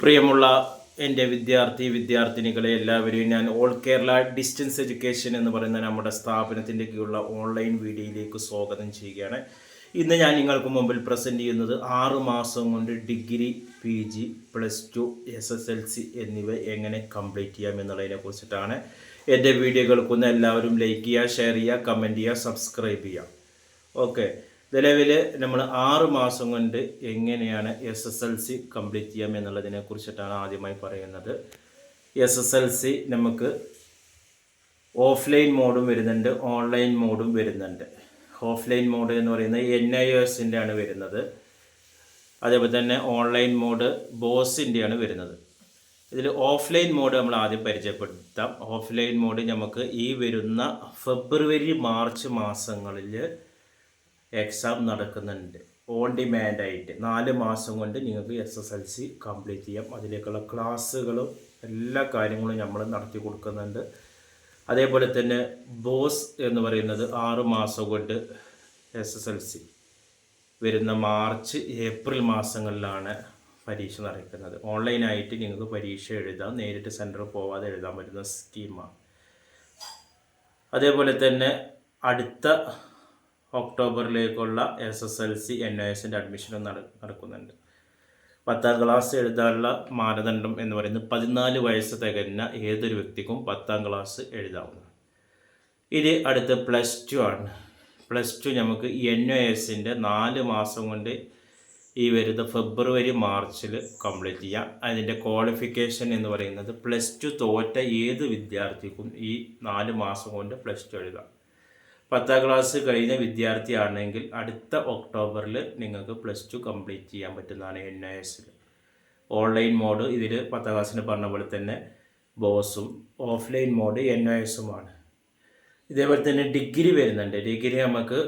പ്രിയമുള്ള എന്റെ വിദ്യാർത്ഥി വിദ്യാർത്ഥിനികളെ എല്ലാവരെയും ഞാൻ ഓൾ കേരള ഡിസ്റ്റൻസ് എഡ്യൂക്കേഷൻ എന്ന് പറയുന്ന നമ്മുടെ സ്ഥാപനത്തിന്റെ കീഴിലുള്ള ഓൺലൈൻ വീഡിയോയിലേക്ക് സ്വാഗതം ചെയ്യുകയാണ്. ഇന്ന് ഞാൻ നിങ്ങൾക്ക് മുമ്പിൽ പ്രസന്റ് ചെയ്യുന്നത് ആറ് മാസം കൊണ്ട് degree P G plus two S S L C എന്നിവ എങ്ങനെ കംപ്ലീറ്റ് ചെയ്യാം എന്നുള്ളതിനെ കുറിച്ചിട്ടാണ് എന്റെ വീഡിയോകൾക്കൊന്ന് എല്ലാവരും ലൈക്ക് ചെയ്യുക ഷെയർ ചെയ്യുക കമന്റ് ചെയ്യുക സബ്സ്ക്രൈബ് ചെയ്യുക. ഓക്കെ നിലവിൽ നമ്മൾ ആറ് മാസം കൊണ്ട് എങ്ങനെയാണ് S S L C complete ചെയ്യാം എന്നുള്ളതിനെ കുറിച്ചിട്ടാണ് ആദ്യമായി പറയുന്നത്. എസ് എസ് എൽ സി നമുക്ക് ഓഫ്ലൈൻ മോഡും വരുന്നുണ്ട് ഓൺലൈൻ മോഡും വരുന്നുണ്ട്. ഓഫ്ലൈൻ മോഡ് എന്ന് പറയുന്നത് എൻ ഐ എസിന്റെ ആണ് വരുന്നത്. അതേപോലെ തന്നെ ഓൺലൈൻ മോഡ് ബോസിന്റെ ആണ് വരുന്നത്. ഇതിൽ ഓഫ്ലൈൻ മോഡ് നമ്മൾ ആദ്യം പരിചയപ്പെടുത്താം. ഓഫ്ലൈൻ മോഡ് നമുക്ക് ഈ വരുന്ന ഫെബ്രുവരി മാർച്ച് മാസങ്ങളിൽ എക്സാം നടക്കുന്നുണ്ട്. ഓൺ ഡിമാൻഡ് ആയിട്ട്. നാല് മാസം കൊണ്ട് നിങ്ങൾക്ക് S S L C complete ചെയ്യാം. അതിലേക്കുള്ള ക്ലാസ്സുകളും എല്ലാ കാര്യങ്ങളും നമ്മൾ നടത്തി കൊടുക്കുന്നുണ്ട്. അതേപോലെ തന്നെ ബോസ് എന്ന് പറയുന്നത് ആറ് മാസം കൊണ്ട് എസ് എസ് എൽ സി വരുന്ന മാർച്ച് ഏപ്രിൽ മാസങ്ങളിലാണ് പരീക്ഷ നടക്കുന്നത്. ഓൺലൈനായിട്ട് നിങ്ങൾക്ക് പരീക്ഷ എഴുതാം. നേരിട്ട് സെന്ററിൽ പോവാതെ എഴുതാൻ പറ്റുന്ന സ്കീമാണ് അതേപോലെ തന്നെ അടുത്ത ഒക്ടോബറിലേക്കുള്ള S S L C N I എസിന്റെ അഡ്മിഷനും നട നടക്കുന്നുണ്ട്. പത്താം ക്ലാസ് എഴുതാനുള്ള മാനദണ്ഡം എന്ന് പറയുന്നത് പതിനാല് വയസ്സ് തികഞ്ഞ ഏതൊരു വ്യക്തിക്കും പത്താം ക്ലാസ് എഴുതാവുന്നതാണ് ഇത് അടുത്ത് പ്ലസ് ടു ആണ്. പ്ലസ് ടു നമുക്ക് എൻ ഒ എസിന്റെ നാല് മാസം കൊണ്ട് ഈ വരുന്ന ഫെബ്രുവരി മാർച്ചിൽ കംപ്ലീറ്റ് ചെയ്യാം. അതിന്റെ ക്വാളിഫിക്കേഷൻ എന്ന് പറയുന്നത് പ്ലസ് ടു തോറ്റ ഏത് വിദ്യാർത്ഥിക്കും ഈ നാല് മാസം കൊണ്ട് പ്ലസ് ടു എഴുതാം. പത്താം ക്ലാസ് കഴിഞ്ഞ വിദ്യാർത്ഥിയാണെങ്കിൽ അടുത്ത ഒക്ടോബറിൽ നിങ്ങൾക്ക് പ്ലസ് ടു കംപ്ലീറ്റ് ചെയ്യാൻ പറ്റുന്നതാണ് എൻ ഐ എസിൽ ഓൺലൈൻ മോഡ് ഇതിൽ പത്താം ക്ലാസ്സിന് പറഞ്ഞ പോലെ തന്നെ ബോസും ഓഫ്ലൈൻ മോഡ് എൻ ഐ എസുമാണ് ഇതേപോലെ തന്നെ ഡിഗ്രി വരുന്നുണ്ട്. ഡിഗ്രി നമുക്ക്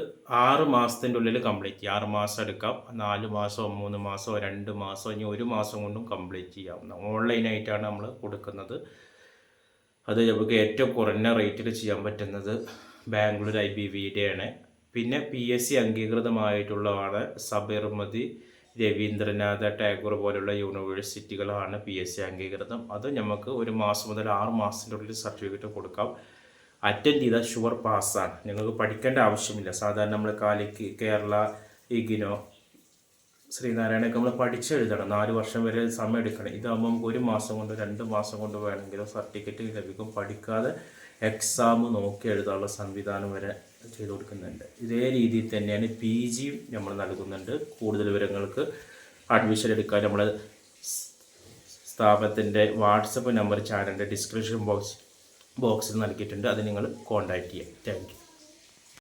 ആറ് മാസത്തിന്റെ ഉള്ളിൽ കംപ്ലീറ്റ് ചെയ്യാം. ആറ് മാസം എടുക്കാം. നാല് മാസമോ മൂന്ന് മാസമോ രണ്ട് മാസമോ ഇനി ഒരു മാസം കൊണ്ടും കംപ്ലീറ്റ് ചെയ്യാവുന്ന ഓൺലൈനായിട്ടാണ് നമ്മൾ കൊടുക്കുന്നത്. അത് നമുക്ക് ഏറ്റവും കുറഞ്ഞ റേറ്റിൽ ചെയ്യാൻ പറ്റുന്നത് ബാംഗ്ലൂർ ഐ ബി വിയുടെയാണ്. പിന്നെ പി എസ് സി അംഗീകൃതമായിട്ടുള്ളതാണ് സബർമതി രവീന്ദ്രനാഥ ടാഗോർ പോലുള്ള യൂണിവേഴ്സിറ്റികളാണ് പി എസ് സി അംഗീകൃതം. അത് നമുക്ക് ഒരു മാസം മുതൽ ആറ് മാസത്തിന്റെ ഉള്ളിൽ സർട്ടിഫിക്കറ്റ് കൊടുക്കാം. അറ്റൻഡ് ചെയ്താൽ ഷുവർ പാസ്സാണ് നിങ്ങൾക്ക് പഠിക്കേണ്ട ആവശ്യമില്ല. സാധാരണ നമ്മൾ കാലിക്ക് കേരള ഇഗ്നോ ശ്രീനാരായണൊക്കെ നമ്മൾ പഠിച്ചെഴുതണം. നാല് വർഷം വരെ സമയം എടുക്കണം. ഇതാകുമ്പോൾ നമുക്ക് ഒരു മാസം കൊണ്ട് രണ്ട് മാസം കൊണ്ട് വേണമെങ്കിലും സർട്ടിഫിക്കറ്റ് ലഭിക്കും. പഠിക്കാതെ എക്സാം നോക്കി എഴുതാനുള്ള സംവിധാനം വരെ ചെയ്തു കൊടുക്കുന്നുണ്ട്. ഇതേ രീതിയിൽ തന്നെയാണ് പി ജിയും നമ്മൾ നൽകുന്നുണ്ട്. കൂടുതൽ വിവരങ്ങൾക്ക് അഡ്മിഷൻ എടുക്കാൻ നമ്മൾ സ്ഥാപനത്തിന്റെ വാട്സപ്പ് നമ്പർ ചാനലിന്റെ ഡിസ്ക്രിപ്ഷൻ ബോക്സ് ബോക്സിൽ നൽകിയിട്ടുണ്ട്. അത് നിങ്ങൾ കോൺടാക്റ്റ് ചെയ്യാം. താങ്ക്